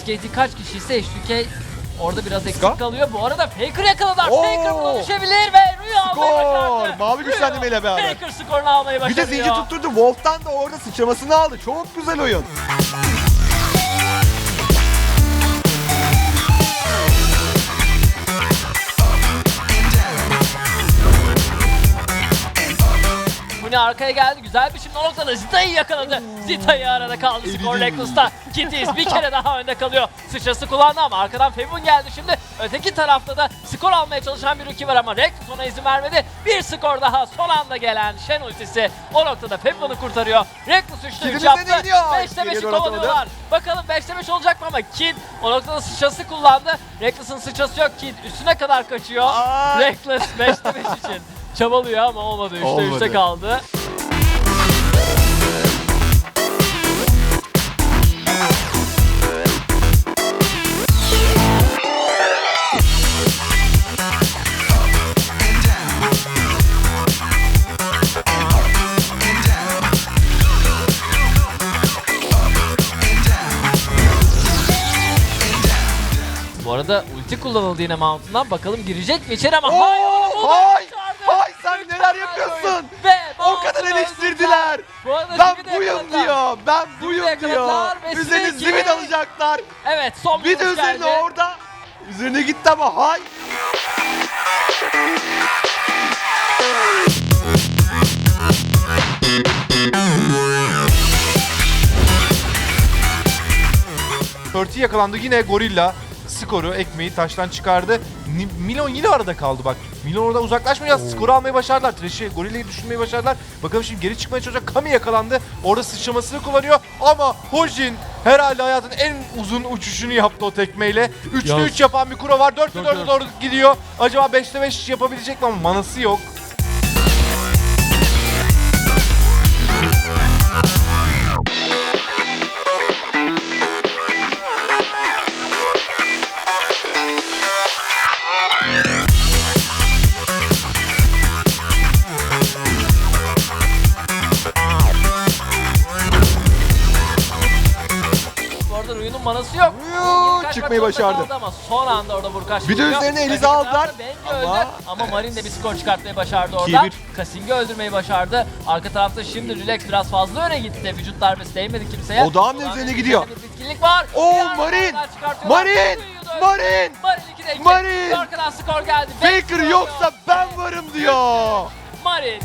SKT kaç kişi ise HDK orada biraz eksik Ska? kalıyor. Bu arada Faker yakaladılar. Oo! Faker buna düşebilir ve Rüya almayı başardı. Mavi güçlendirmeyle beraber. Faker skorunu almayı Bir başarıyor. de zincir tutturdu. Wolf'tan da orada sıçramasını aldı. Çok güzel oyun. Arkaya geldi. Güzel bir şimdi o noktada Zita'yı yakaladı. Zita'yı arada kaldı. Skor Reckless'ta. Kitties bir kere daha önde kalıyor. Sıçrası kullandı ama arkadan Fevun geldi şimdi. Öteki tarafta da skor almaya çalışan bir Ruki var ama Reckless ona izin vermedi. Bir skor daha son anda gelen Shen ultisi o noktada Fevun'u kurtarıyor. Reckless 3'te 3 Kid'in yaptı. üzerine gidiyor. 5'te 5'i Geriye doğru atamadı. kovalıyorlar. Bakalım 5'te 5 olacak mı ama Kid o noktada sıçrası kullandı. Reckless'ın sıçrası yok. Kid üstüne kadar kaçıyor. Reckless 5'te 5 için çabalıyor ama olmadı. 3'te 3'te Olmadı. kaldı. Bu arada ulti kullanıldı yine Mountain'dan. Bakalım girecek mi içeri ama hayır onu buldu, sen neler yapıyorsun? Ve O kadar eleştirdiler. Bu arada Ben Ziv'i de buyum yakaladılar. diyor. Ben buyum diyor. yakaladılar ve Üzerine zivit alacaklar. Evet son Bir de vuruş üzerine geldi. orada. Üzerine gitti ama hay. Pörtü yakalandı yine Gorilla skoru ekmeği taştan çıkardı. Ni- Milon yine arada kaldı bak. Milon orada uzaklaşmayacak. Skoru almayı başardılar. Trash'i Gorilla'yı düşürmeyi başardılar. Bakalım şimdi geri çıkmaya çalışacak. Kami yakalandı. Orada sıçramasını kullanıyor. Ama Hojin herhalde hayatın en uzun uçuşunu yaptı o tekmeyle. 3'te Yalnız- 3 yapan bir kuro var. 4'te Dört 4'e dört. doğru gidiyor. Acaba 5'te 5 yapabilecek mi ama manası yok. Arada Ruyu'nun manası yok. Kaçmak çıkmayı başardı. Ama son anda orada Burkaş Bir de üzerine Öteki aldılar. Benji Ama- öldü. Ama Marin de bir skor çıkartmayı başardı orada. 2-1. Kasing'i öldürmeyi başardı. Arka tarafta şimdi Relax biraz fazla öne gitti. Vücut darbesi değmedi kimseye. Odağın üzerine gidiyor. Bir bitkinlik var. Oo, Marin! Marin! Marin! Marin 2'de 2. Marin! Arkadan skor geldi. Skor yoksa ben varım diyor. Marin